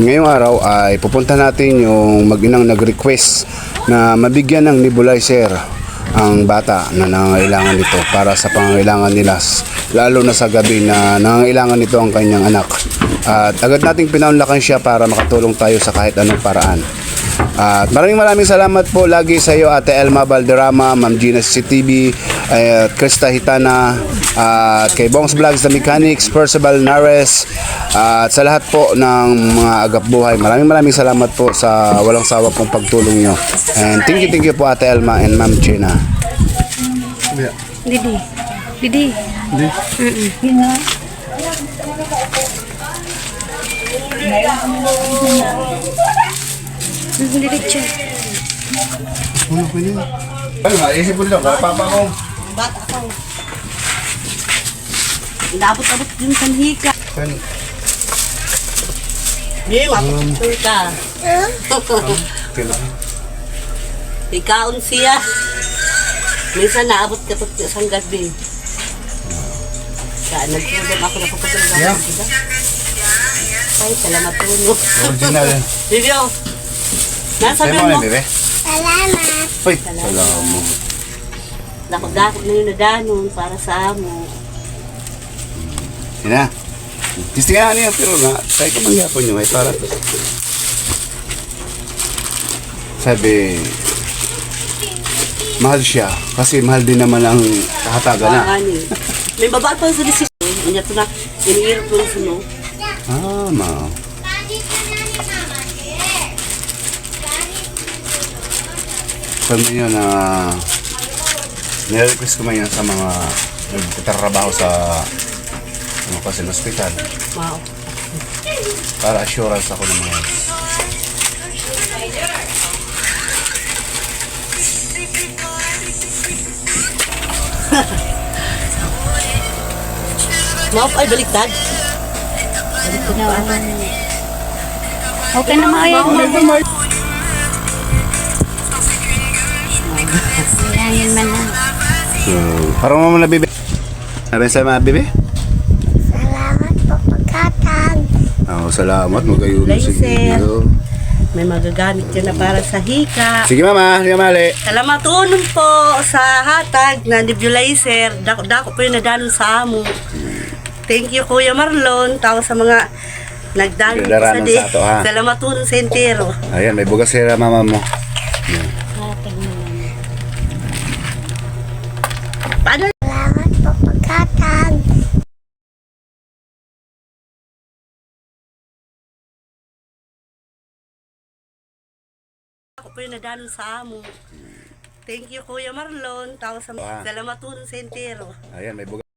ngayong araw ay pupunta natin yung mag-inang nag-request na mabigyan ng nebulizer ang bata na nangangailangan nito para sa pangangailangan nila lalo na sa gabi na nangangailangan nito ang kanyang anak. At agad nating pinaunlakan siya para makatulong tayo sa kahit anong paraan at maraming maraming salamat po lagi sa iyo Ate Elma Valderrama, Ma'am Gina CTV, at Krista Hitana, at kay Bongs Vlogs The Mechanics, Percival Nares, at sa lahat po ng mga agap buhay. Maraming maraming salamat po sa walang sawa pong pagtulong nyo. And thank you, thank you po Ate Elma and Ma'am Gina. Didi. Didi. Mm-mm. Mm, Diretso. Ano ko yun? Ano nga, isip mo lang, papa ko. Bata ako. Inabot-abot yung sanhika. Hindi, mapapasur ka. Ikaon siya. Minsan naabot ka pag isang gabi. Kaya nagpulong ako na papasur ka. Yeah. Ay, salamat po. Original. Video. Nasa mo na, bebe? Salamat. Uy, salamat. Dakot-dakot na yung nadanon para sa amo. Yan na. Gusto nga niya, pero na, tayo ka mangyapon nyo, ay para to. Sabi, mahal siya, kasi mahal din naman ang kahataga na. Ano. May babae pa sa desisyon. Kanya to na, inihirap ko sa no. Ah, ma. Sabi niyo na, nire-request ko yan sa mga nagtatrabaho sa ano kasi hospital. Wow. para assurance ako ng mga Mao ay baliktad. Okay na maayaw Bilangin man na. So, parang mo na bibi. Sabi sa mga bibi? Salamat po pagkatag. Oh, salamat. Magayon sa Laser. inyo. May magagamit ka na para sa hika. Sige mama, sige mali. Salamat unon po sa hatag na nebulizer. Dako, dako po yung nadanon sa amo. Thank you Kuya Marlon. Tao sa mga nagdanon po sa di. sa? Salamat unon sa entero. Ayan, may bugas sila mama mo. Po yung nadanon sa amo. Thank you Kuya Marlon. Tao sa Ah. Salamat sa entero. Ayan, may bugas.